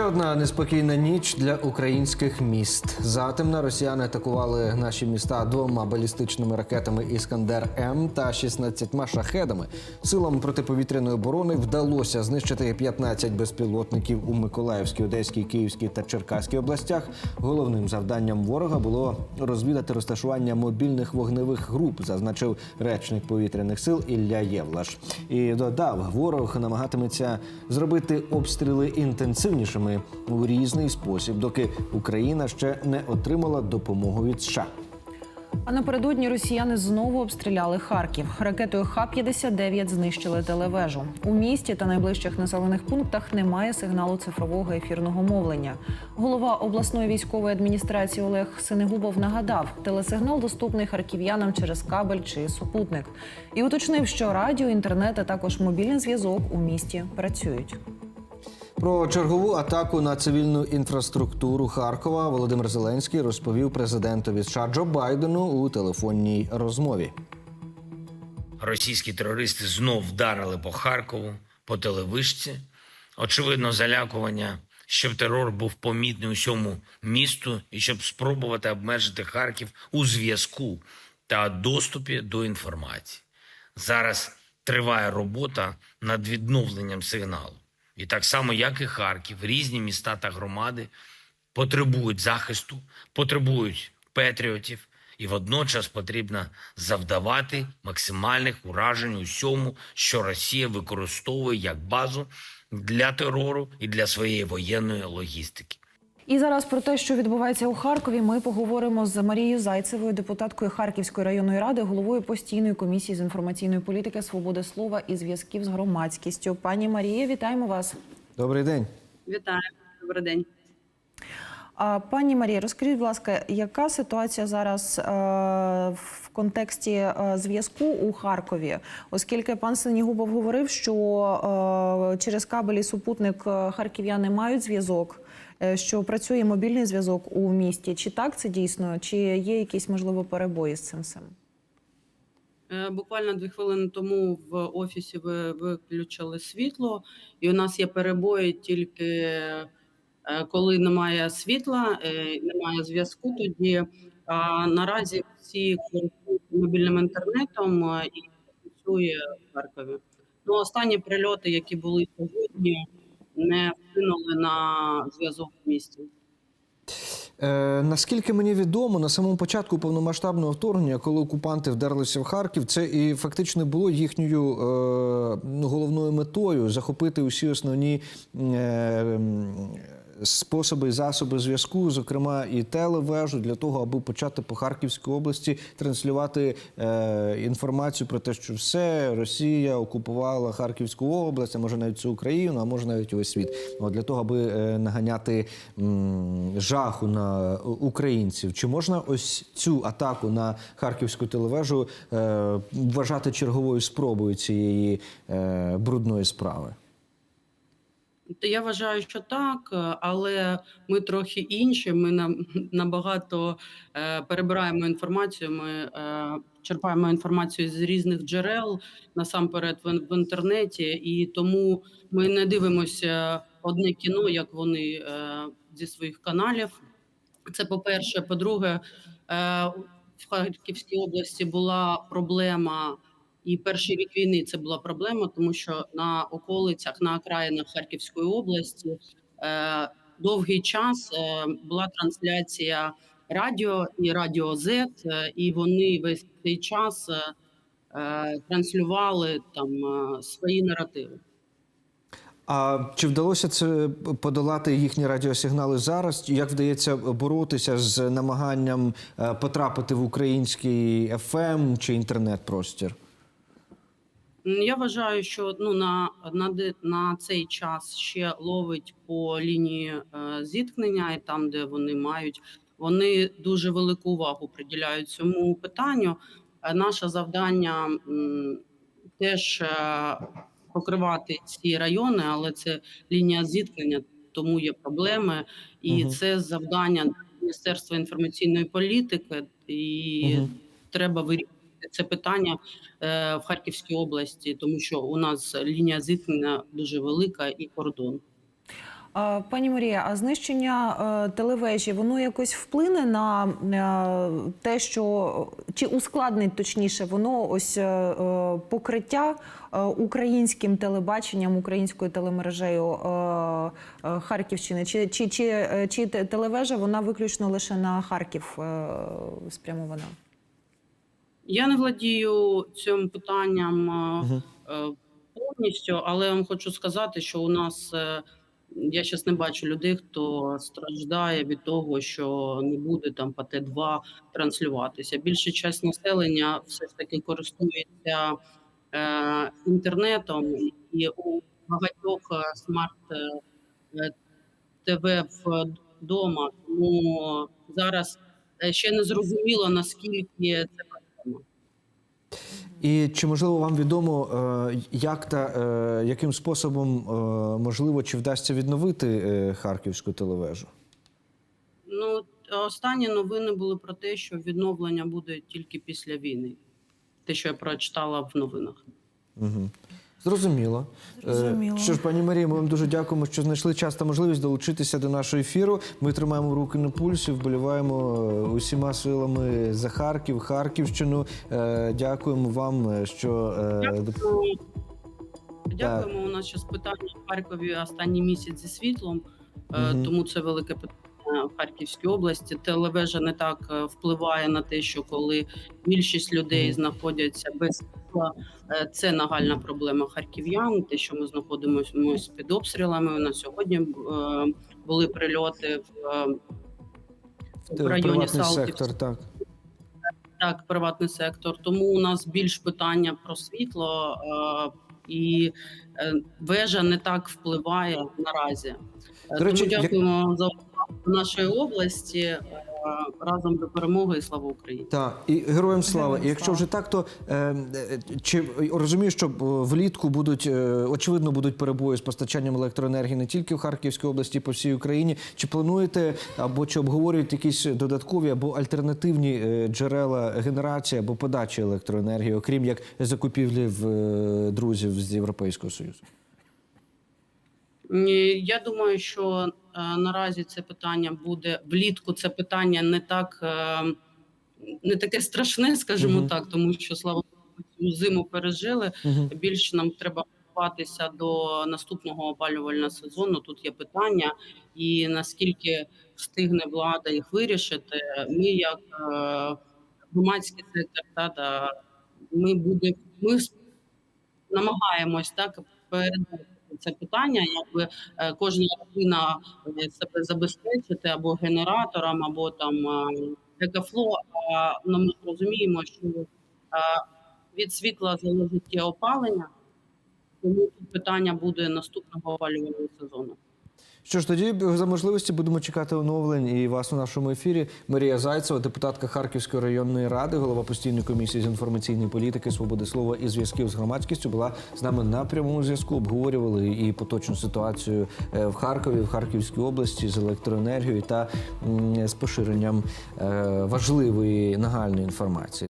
Ще одна неспокійна ніч для українських міст. Затемна росіяни атакували наші міста двома балістичними ракетами Іскандер М та 16 шахедами. Силам протиповітряної оборони вдалося знищити 15 безпілотників у Миколаївській, Одеській, Київській та Черкаській областях. Головним завданням ворога було розвідати розташування мобільних вогневих груп, зазначив речник повітряних сил Ілля Євлаш. І додав, ворог намагатиметься зробити обстріли інтенсивнішими у різний спосіб, доки Україна ще не отримала допомогу від США. А напередодні росіяни знову обстріляли Харків. Ракетою Х-59 знищили телевежу. У місті та найближчих населених пунктах немає сигналу цифрового ефірного мовлення. Голова обласної військової адміністрації Олег Синегубов нагадав, телесигнал доступний харків'янам через кабель чи супутник. І уточнив, що радіо, інтернет, а також мобільний зв'язок у місті працюють. Про чергову атаку на цивільну інфраструктуру Харкова Володимир Зеленський розповів президентові США Джо Байдену у телефонній розмові. Російські терористи знов вдарили по Харкову, по телевишці. Очевидно, залякування, щоб терор був помітний усьому місту і щоб спробувати обмежити Харків у зв'язку та доступі до інформації. Зараз триває робота над відновленням сигналу. І так само, як і Харків, різні міста та громади потребують захисту, потребують патріотів, і водночас потрібно завдавати максимальних уражень усьому, що Росія використовує як базу для терору і для своєї воєнної логістики. І зараз про те, що відбувається у Харкові, ми поговоримо з Марією Зайцевою, депутаткою Харківської районної ради, головою постійної комісії з інформаційної політики, свободи слова і зв'язків з громадськістю. Пані Марія, вітаємо вас. Добрий день. Вітаю, добрий день. А, Пані Марія, розкажіть, будь ласка, яка ситуація зараз е, в контексті е, зв'язку у Харкові? Оскільки пан Синігубов говорив, що е, через кабель і супутник харків'яни мають зв'язок, що працює мобільний зв'язок у місті. Чи так це дійсно? Чи є якісь можливо перебої з цим всім? Е, Буквально дві хвилини тому в офісі ви виключили світло, і у нас є перебої тільки е, коли немає світла, е, немає зв'язку. Тоді а наразі всі користуються мобільним інтернетом е, і працює в Харкові. Ну, останні прильоти, які були сьогодні, не вплинули на зв'язок в місті. Е, наскільки мені відомо, на самому початку повномасштабного вторгнення, коли окупанти вдерлися в Харків, це і фактично було їхньою е, ну, головною метою захопити усі основні е, способи і засоби зв'язку, зокрема і телевежу, для того, аби почати по Харківській області транслювати е, інформацію про те, що все Росія окупувала Харківську область, а може навіть всю Україну, а може навіть увесь світ. От для того, аби е, наганяти м, жаху на українців. Чи можна ось цю атаку на харківську телевежу е, вважати черговою спробою цієї е, брудної справи? Я вважаю, що так, е, але ми трохи інші. Ми на- набагато е, перебираємо інформацію. Ми е, черпаємо інформацію з різних джерел насамперед в, інтернеті, і тому ми не дивимося одне кіно, як вони зі своїх каналів. Це по-перше. По-друге, е, в Харківській області була проблема. І перший рік війни це була проблема, тому що на околицях, на окраїнах Харківської області е, довгий час е, була трансляція радіо і радіо Z, е, і вони весь цей час е, е, транслювали там е, свої наративи. А чи вдалося це подолати їхні радіосигнали зараз? Як вдається боротися з намаганням е, потрапити в український FM чи інтернет-простір? Я вважаю, що ну на, на, на цей час ще ловить по лінії е, зіткнення, і там, де вони мають, вони дуже велику увагу приділяють цьому питанню. Е, Наше завдання м, теж е, покривати ці райони, але це лінія зіткнення, тому є проблеми, і Мгм. це завдання Міністерства інформаційної політики, і Мгм. треба вирішити це питання е, в Харківській області, тому що у нас лінія зіткнення дуже велика і кордон. Пані Марія, а знищення е, телевежі воно якось вплине на е, те, що чи ускладнить точніше воно ось покриття українським телебаченням, українською телемережею Харківщини? Чи, чи, чи, чи телевежа вона виключно лише на Харків спрямована? Я не владію цим питанням е, повністю, але я вам хочу сказати, що у нас е, я зараз не бачу людей, хто страждає від того, що не буде там по Т2 транслюватися. Більша часть населення все ж таки користується е, інтернетом, і у багатьох е, смарт е, ТВ вдома. Тому зараз ще не зрозуміло наскільки це. І чи можливо вам відомо, е, як та е, яким способом е, можливо чи вдасться відновити харківську телевежу? Ну, останні новини були про те, що відновлення буде тільки після війни. Те, що я прочитала в новинах. Угу. Зрозуміло. Е, Зрозуміло. Що ж, пані Марія, ми вам дуже дякуємо, що знайшли час та можливість долучитися до нашого ефіру. Ми тримаємо руки на пульсі, вболіваємо е, усіма силами за Харків, Харківщину. Е, Дякуємо вам, що Ну, Дякуємо. У нас зараз питання в Харкові останній місяць зі світлом, Мгм. тому це велике питання в Харківській області. Телевежа не так впливає на те, що коли більшість людей знаходяться без це нагальна проблема харків'ян. Те, що ми знаходимося під обстрілами. На сьогодні е, були прильоти в, е, в районі сектор. Так. Так, приватний сектор. Тому у нас більш питання про світло, е, і е, вежа не так впливає наразі. Е, До речі, Тому як- дякуємо за увагу нашої області е, разом до перемоги і слава Україні. Так, і героям слава. І якщо вже так, то е, е, чи розумію, що е, влітку будуть е, очевидно будуть перебої з постачанням електроенергії не тільки в Харківській області, по всій Україні. Чи плануєте або чи обговорюєте якісь додаткові або альтернативні е, джерела генерації або подачі електроенергії, окрім як закупівлі в е, друзів з Європейського союзу? Я думаю, що е, наразі це питання буде влітку. Це питання не так е, не таке страшне, скажімо Мгм. так, тому що слава Богу, зиму пережили. Угу. Більше нам треба готуватися до наступного опалювального сезону. Тут є питання, і наскільки встигне влада їх вирішити. Ми, як е, громадський сектор, та, та ми буде, ми намагаємось так передати це питання, якби е, кожна родина е, себе забезпечити або генератором, або там екофло. А ну, ми розуміємо, що е, від світла залежить опалення, тому питання буде наступного опалювального сезону. Що ж, тоді за можливості будемо чекати оновлень і вас у нашому ефірі. Марія Зайцева, депутатка Харківської районної ради, голова постійної комісії з інформаційної політики, свободи слова і зв'язків з громадськістю, була з нами на прямому зв'язку. Обговорювали і поточну ситуацію е, в Харкові, в Харківській області з електроенергією та з поширенням е, важливої нагальної інформації.